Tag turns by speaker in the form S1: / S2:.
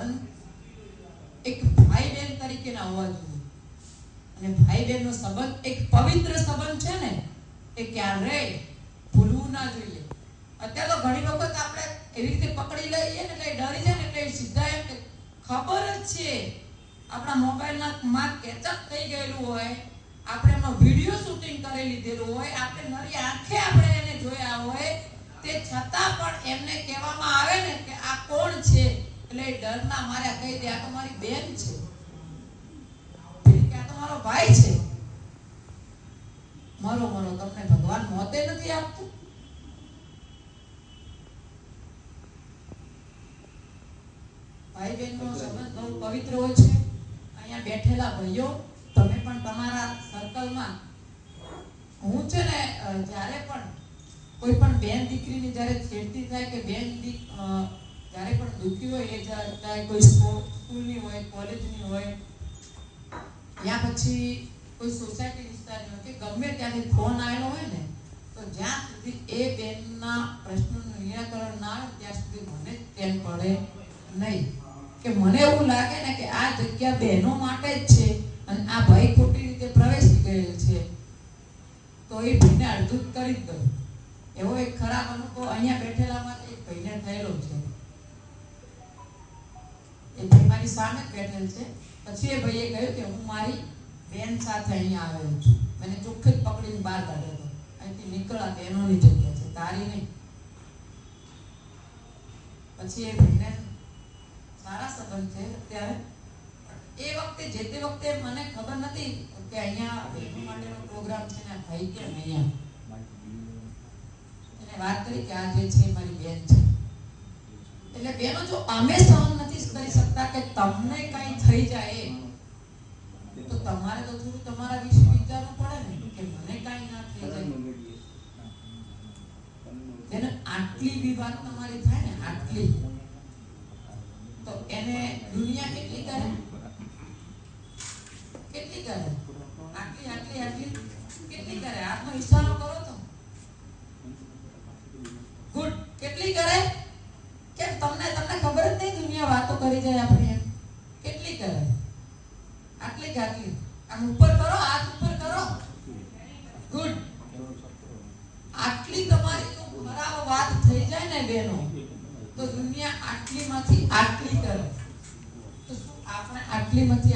S1: સંબંધ એક ભાઈ બહેન તરીકેના હોવા જોઈએ. અને ભાઈ બહેનનો સંબંધ એક પવિત્ર સંબંધ છે ને, એ ક્યારેય ભૂલવું ના જોઈએ. અત્યારે તો ઘણી વખત આપણે એવી રીતે પકડી લઈએ ને એટલે ડરી જાય ને એટલે સીધા એમ ખબર જ છે. આપણા મોબાઈલના માં કેચઅપ થઈ ગયેલું હોય, આપણે એમાં વીડિયો શૂટિંગ કરી લીધેલું હોય, આપણે નરી આંખે આપણે એને જોયા હોય, તે છતાં પણ એમને કહેવામાં આવે ને કે આ કોણ છે? એટલે ડરના માર્યા કહી દે આ તો મારી બેન છે. આ તો મારો ભાઈ છે. મરો મરો તમને ભગવાન મોતે નથી આપતું? ભાઈ બહેનનો સંબંધ બહુ પવિત્ર હોય છે. અહીંયા બેઠેલા ભાઈઓ, તમે પણ તમારા સર્કલમાં હું છે ને જ્યારે પણ કોઈ પણ બેન દીકરીની જ્યારે છેડતી થાય કે બેન દીક જ્યારે પણ દુઃખી હોય, એ ચાહે કોઈ સ્કૂલની હોય, કોલેજની હોય, યા પછી કોઈ સોસાયટી વિસ્તારની હોય કે ગમે ત્યાંથી ફોન આવેલો હોય ને, તો જ્યાં સુધી એ બેનના પ્રશ્નોનું નિરાકરણ ના આવે, ત્યાં સુધી મને જ પડે નહીં. કે મને એવું લાગે ને કે આ જગ્યા બહેનો માટે જ છે અને આ ભાઈ ખોટી રીતે પ્રવેશી ગયેલ છે, તો એ ભાઈને અડધું કરી જ દઉં. એવો એક ખરાબ અનુભવ અહીંયા બેઠેલામાં એક ભાઈને થયેલો છે. મારી સામે બેઠેલ છે. પછી એ ભાઈએ કહ્યું કે હું મારી બેન સાથે અહીંયા આવેલો છું. મને ચોખ્ખી જ પકડીને બહાર કાઢ્યો હતો. અહીંથી નીકળા બહેનોની જગ્યા છે. તારી નહીં. પછી એ ભાઈને સારા સંબંધ છે અત્યારે. એ વખતે, જે તે વખતે મને ખબર નથી કે અહીંયા બહેનો માટેનો પ્રોગ્રામ છે ને થઈ કેમ અહીંયા એને વાત કરી કે આ જે છે મારી બેન છે. એટલે બેનો જો અમે સહન નથી કરી શકતા કે તમને કઈ થઈ જાય તો તમારે તો થોડું તમારા વિશે વિચારવું પડે ને કે મને કઈ ના થઈ જાય. એને આટલી વાત તમારી થાય ને આટલી. તો એને દુનિયા કેટલી કરે? કેટલી કરે? આટલી આટલી આટલી. કેટલી કરે? હાથનો ઈશારો કરો તો. ગુડ કેટલી કરે? કેમ? તમને તમને ખબર જ નહીં દુનિયા વાતો કરી જાય આપણે. આટલી આટલી આમ ઉપર કરો, હાથ ઉપર કરો. ગુડ આટલી તમારી તો ખરાબ વાત થઈ જાય ને બેનો, તો દુનિયા આટલીમાંથી આટલી કરે. તો શું આપણે આટલીમાંથી